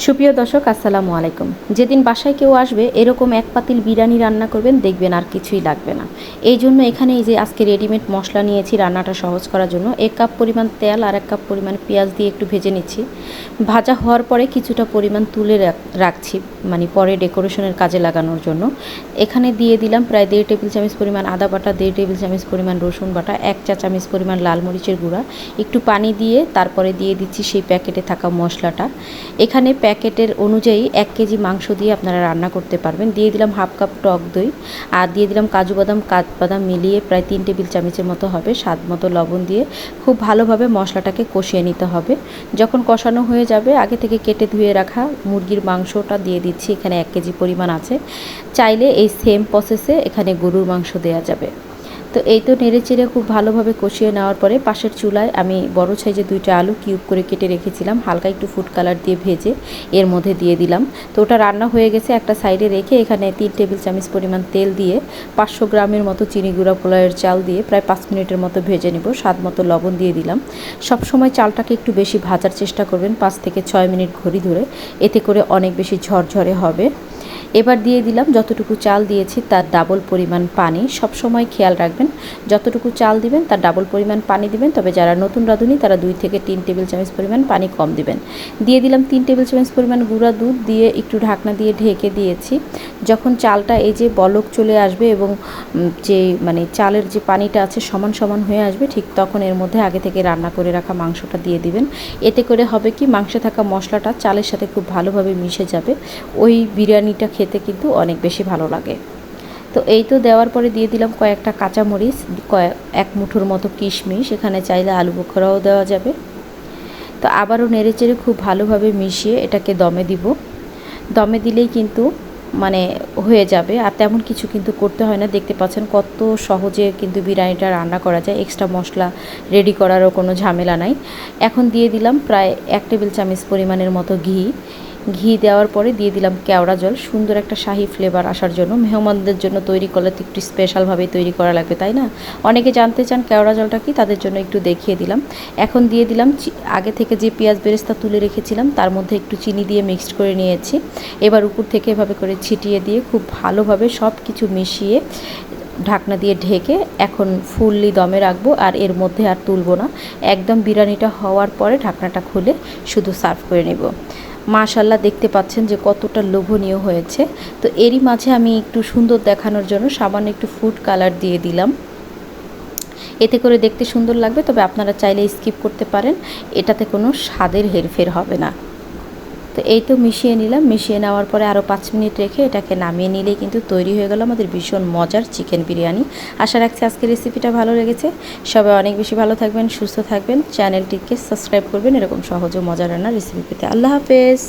সুপ্রিয় দর্শক, আসসালামু আলাইকুম। যেদিন বাসায় কেউ আসবে, এরকম এক পাতিল বিরিয়ানি রান্না করবেন, দেখবেন আর কিছুই লাগবে না। এই জন্য এখানে এই যে আজকে রেডিমেড মশলা নিয়েছি রান্নাটা সহজ করার জন্য, এক কাপ পরিমাণ তেল আর এক কাপ পরিমাণ পেঁয়াজ দিয়ে একটু ভেজে নিচ্ছি। ভাজা হওয়ার পরে কিছুটা পরিমাণ তুলে রাখছি মানে পরে ডেকোরেশনের কাজে লাগানোর জন্য। এখানে দিয়ে দিলাম প্রায় দেড় টেবিল চামচ পরিমাণ আদা বাটা, দেড় টেবিল চামচ পরিমাণ রসুন বাটা, এক চা চামচ পরিমাণ লাল মরিচের গুঁড়া, একটু পানি দিয়ে তারপরে দিয়ে দিচ্ছি সেই প্যাকেটে থাকা মশলাটা। এখানে প্যাকেটের অনুযায়ী এক কেজি মাংস দিয়ে আপনারা রান্না করতে পারবেন। দিয়ে দিলাম হাফ কাপ টক দই আর দিয়ে দিলাম কাজু বাদাম কাঠবাদাম মিলিয়ে প্রায় তিন টেবিল চামচের মতো হবে। স্বাদ মতো লবণ দিয়ে খুব ভালোভাবে মশলাটাকে কষিয়ে নিতে হবে। যখন কষানো হয়ে যাবে, আগে থেকে কেটে ধুয়ে রাখা মুরগির মাংসটা দিয়ে দিচ্ছি। এখানে এক কেজি পরিমাণ আছে। চাইলে এই সেম প্রসেসে এখানে গরুর মাংস দেওয়া যাবে। তো এই তো নেড়ে চেড়ে খুব ভালোভাবে কষিয়ে নেওয়ার পরে পাশের চুলায় আমি বড় সাইজে দুইটা আলু কিউব করে কেটে রেখেছিলাম, হালকা একটু ফুড কালার দিয়ে ভেজে এর মধ্যে দিয়ে দিলাম। তো ওটা রান্না হয়ে গেছে একটা সাইডে রেখে এখানে তিন টেবিল চামচ পরিমাণ তেল দিয়ে পাঁচশো গ্রামের মতো চিনি গুঁড়া পোলাওয়ের চাল দিয়ে প্রায় পাঁচ মিনিটের মতো ভেজে নেব, স্বাদ মতো লবণ দিয়ে দিলাম। সবসময় চালটাকে একটু বেশি ভাজার চেষ্টা করবেন পাঁচ থেকে ছয় মিনিট ঘড়ি ধরে, এতে করে অনেক বেশি ঝরঝরে হবে। এবার দিয়ে দিলাম যতটুকু চাল দিয়েছি তার ডাবল পরিমাণ পানি। সব সময় খেয়াল রাখবেন, যতটুকু চাল দিবেন তার ডাবল পরিমাণ পানি দিবেন। তবে যারা নতুন রাঁধুনি, তারা দুই থেকে তিন টেবিল চামচ পরিমাণ পানি কম দিবেন। দিয়ে দিলাম তিন টেবিল চামচ পরিমাণ গুঁড়া দুধ দিয়ে একটু ঢাকনা দিয়ে ঢেকে দিয়েছি। যখন চালটা এই যে বলক চলে আসবে এবং যে মানে চালের যে পানিটা আছে সমান সমান হয়ে আসবে, ঠিক তখন এর মধ্যে আগে থেকে রান্না করে রাখা মাংসটা দিয়ে দিবেন। এতে করে হবে কি, মাংসে থাকা মশলাটা চালের সাথে খুব ভালোভাবে মিশে যাবে। ওই বিরিয়ানিটা খেতে কিন্তু অনেক বেশি ভালো লাগে। তো এই তো দেওয়ার পরে দিয়ে দিলাম কয়েকটা কাঁচামরিচ কয়েক এক মুঠোর মতো কিশমিশ, এখানে চাইলে আলু বোখরাও দেওয়া যাবে। তো আবারও নেড়েচেড়ে খুব ভালোভাবে মিশিয়ে এটাকে দমে দিব। দমে দিলেই কিন্তু মানে হয়ে যাবে। আর তেমন কিছু কিন্তু করতে হয় না। দেখতে পাচ্ছেন কত সহজে কিন্তু বিরিয়ানিটা রান্না করা যায়। এক্সট্রা মশলা রেডি করারও কোনো ঝামেলা নাই। এখন দিয়ে দিলাম প্রায় এক টেবিল চামচ পরিমাণের মতো ঘি। ঘি দেওয়ার পরে দিয়ে দিলাম কেওড়া জল। সুন্দর একটা শাহি ফ্লেভার আসার জন্য। মেহমানদের জন্য তৈরি করলে তো একটু স্পেশালভাবে তৈরি করা লাগবে, তাই না? অনেকে জানতে চান কেওড়া জলটা কি, তাদের জন্য একটু দেখিয়ে দিলাম। এখন দিয়ে দিলাম আগে থেকে যে পেঁয়াজ বেরেস্তা তুলে রেখেছিলাম, তার মধ্যে একটু চিনি দিয়ে মিক্সড করে নিয়েছি। এবার উপর থেকে এভাবে করে ছিটিয়ে দিয়ে খুব ভালোভাবে সব কিছু মিশিয়ে ঢাকনা দিয়ে ঢেকে এখন ফুললি দমে রাখব আর এর মধ্যে আর তুলবো না। একদম বিরিয়ানিটা হওয়ার পরে ঢাকনাটা খুলে শুধু সার্ভ করে নেব। মাশাল্লাহ দেখতে পাচ্ছেন যে কতটা লোভনীয় হয়েছে। তো এরই মাঝে আমি একটু সুন্দর দেখানোর জন্য সামান্য একটু ফুড কালার দিয়ে দিলাম। এতে করে দেখতে সুন্দর লাগবে, তবে আপনারা চাইলে স্কিপ করতে পারেন। এটাতে কোনো স্বাদের হেরফের হবে না। তো এই তো মিশিয়ে নিলাম। মিশিয়ে নেওয়ার পরে আরও পাঁচ মিনিট রেখে এটাকে নামিয়ে নিলেই কিন্তু তৈরি হয়ে গেল আমাদের ভীষণ মজার চিকেন বিরিয়ানি। আশা রাখছি আজকের রেসিপিটা ভালো লেগেছে। সবাই অনেক বেশি ভালো থাকবেন, সুস্থ থাকবেন। চ্যানেলটিকে সাবস্ক্রাইব করবেন। এরকম সহজ ও মজার রান্নার রেসিপি পেতে। আল্লাহ হাফেজ।